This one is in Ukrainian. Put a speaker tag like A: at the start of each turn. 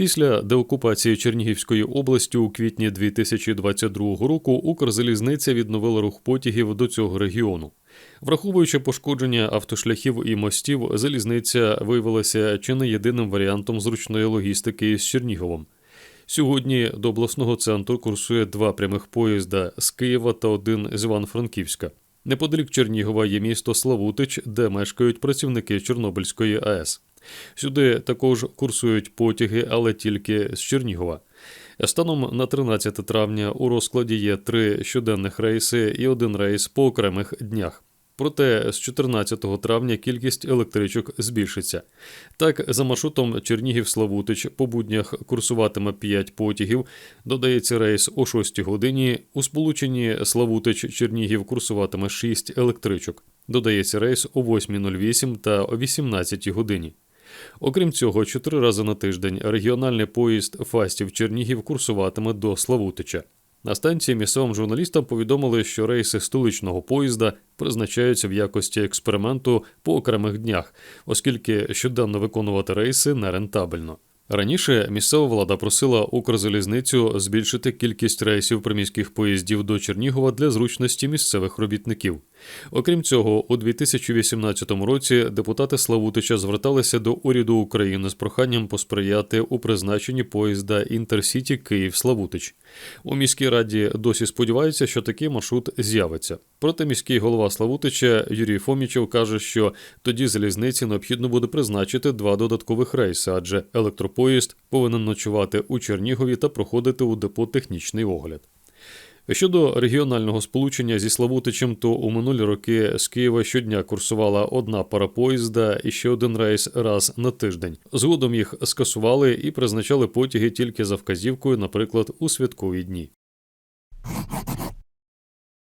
A: Після деокупації Чернігівської області у квітні 2022 року Укрзалізниця відновила рух потягів до цього регіону. Враховуючи пошкодження автошляхів і мостів, залізниця виявилася чи не єдиним варіантом зручної логістики з Черніговом. Сьогодні до обласного центру курсує два прямих поїзда з Києва та один з Івано-Франківська. Неподалік Чернігова є місто Славутич, де мешкають працівники Чорнобильської АЕС. Сюди також курсують потяги, але тільки з Чернігова. Станом на 13 травня у розкладі є три щоденних рейси і один рейс по окремих днях. Проте з 14 травня кількість електричок збільшиться. Так, за маршрутом Чернігів-Славутич по буднях курсуватиме 5 потягів, додається рейс о 6 годині. У сполученні Славутич-Чернігів курсуватиме 6 електричок. Додається рейс о 8.08 та о 18 годині. Окрім цього, чотири рази на тиждень регіональний поїзд Фастів Чернігів курсуватиме до Славутича. На станції місцевим журналістам повідомили, що рейси столичного поїзда призначаються в якості експерименту по окремих днях, оскільки щоденно виконувати рейси нерентабельно. Раніше місцева влада просила Укрзалізницю збільшити кількість рейсів приміських поїздів до Чернігова для зручності місцевих робітників. Окрім цього, у 2018 році депутати Славутича зверталися до уряду України з проханням посприяти у призначенні поїзда Інтерсіті Київ-Славутич. У міській раді досі сподіваються, що такий маршрут з'явиться. Проте міський голова Славутича Юрій Фомічев каже, що тоді залізниці необхідно буде призначити два додаткових рейси, адже електропоїзд повинен ночувати у Чернігові та проходити у депо технічний огляд. Щодо регіонального сполучення зі Славутичем, то у минулі роки з Києва щодня курсувала одна пара поїзда і ще один рейс раз на тиждень. Згодом їх скасували і призначали потяги тільки за вказівкою, наприклад, у святкові дні.